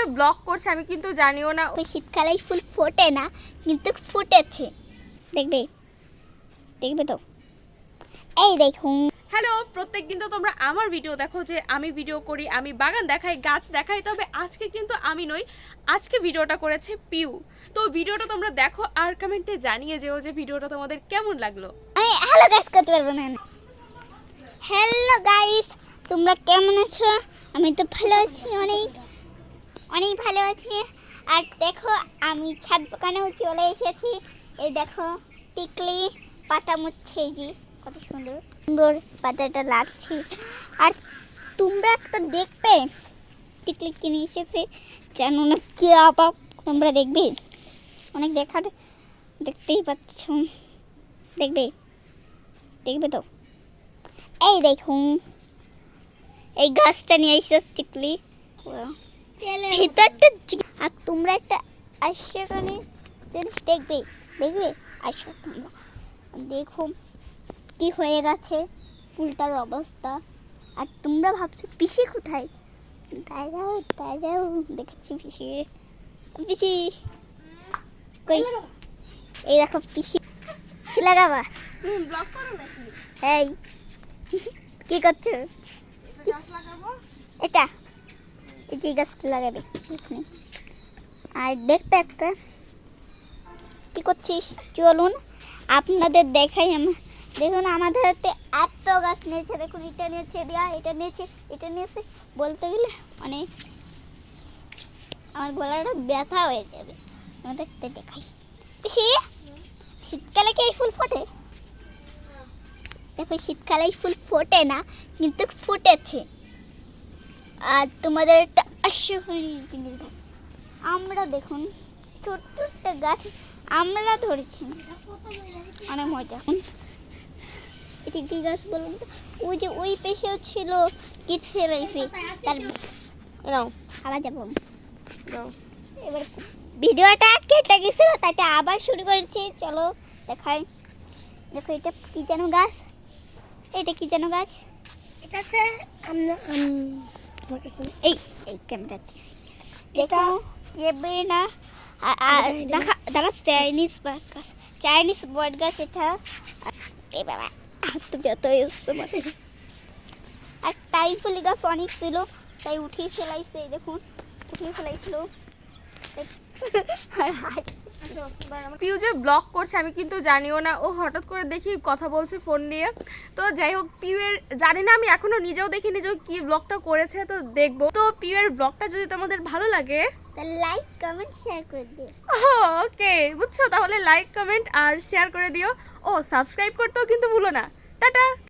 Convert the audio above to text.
যে ব্লগ করছে আমি কিন্তু জানিও না। ওই শীতকালে ফুল ফোটে না কিন্তু ফুটেছে। দেখবে দেখবে তো? এই দেখুন। হ্যালো প্রত্যেক দিন তো তোমরা আমার ভিডিও দেখো যে আমি ভিডিও করি আমি বাগান দেখাই গাছ দেখাই তবে আজকে কিন্তু আমি নই আজকে ভিডিওটা করেছে পিউ। তো ভিডিওটা তোমরা দেখো আর কমেন্টে জানিয়ে যেও যে ভিডিওটা তোমাদের কেমন লাগল। আমি হ্যালো গাইস করতে পারব না। হ্যালো গাইস তোমরা কেমন আছো? আমি তো ভালো আছি অনেক। ভালো আছি। আর দেখো, আমি ছাদ বাগানেও চলে এসেছি। এই দেখো, টিকলি পাতা মুচ্ছে যে, কত সুন্দর। সুন্দর পাতাটা লাগছে। আর তোমরা একটা দেখবে, টিকলি কিনে এসেছে। জানো না কি আবার তোমরা দেখবে? অনেক দেখার, দেখতেই পাচ্ছ। দেখবে? দেখবে তো? এই দেখুন এই গাছটা নিয়ে এসে টিকলি। ভিতরটা আর তোমরা একটা আশ্চর্যজনক জিনিস দেখবে দেখবে? আসো তোমরা। দেখো কি হয়ে গেছে ফুলটার অবস্থা। আর তোমরা ভাবছ পিসি কোথায়? দাঁড়াও দাঁড়াও দেখছি পিসি। পিসি কই? এই দেখো পিসি। কি লাগাবা? এই। কি করছ? এটা। যে গাছটা লাগাবে আর দেখবে একটা, কি করছিস? চলুন, আপনাদের দেখাই আমি। দেখুন, আমাদের হাতে এত গাছ নিয়েছে, দেখুন, এটা নিয়েছে, দিয়া, এটা নিয়েছে এটা নিয়েছে। বলতে গেলে অনেক আমার গলাটা ব্যথা হয়ে যাবে। আমাদেরকে দেখাই। পিসি, শীতকালে কি এই ফুল ফোটে? দেখো, শীতকালে এই ফুল ফোটে না, কিন্তু ফুটেছে। আর তোমাদের আমরা দেখুন ছোট্ট একটা গাছ আমরা ধরেছি। অনেক মজা। এটি কি গাছ বলুন তো? ওই যে ওই পেশেও ছিল কিট ফেলাইছে তার নাও। আবার যাব। এবার ভিডিওটা কেটে গেছিল তাতে আবার শুরু করেছি। চলো দেখাই। দেখো এটা কি যেন গাছ? এটা কি যেন গাছ? এটা হচ্ছে আমরা তোমার কাছে এই এই ক্যামেরা দিছি। দেখো। যাবে না? দেখা দেখা। চাইনিজ বাস গাছ। চাইনিজ বট গাছ এটা। আর- এ বাবা হাত তো যত এসছে আর টাইম ফুলি গাছ অনেক ছিল তাই উঠিয়ে ফেলাইছে দেখুন। উঠিয়ে ফেলাইছিল। আর হাত পিউ যে ব্লগ করছে আমি কিন্তু জানিও না। ও হঠাৎ করে দেখি কথা বলছে ফোন নিয়ে। তো যাই হোক পিউয়ের জানি না আমি এখনও নিজেও দেখিনি যে কি ব্লগটা করেছে তো দেখব। তো পিউয়ের ব্লগটা যদি তোমাদের ভালো লাগে লাইক কমেন্ট শেয়ার করে দিও। ওকে বুঝছ? তাহলে লাইক কমেন্ট আর শেয়ার করে দিও। ও সাবস্ক্রাইব করতেও কিন্তু ভুলো না। টাটা!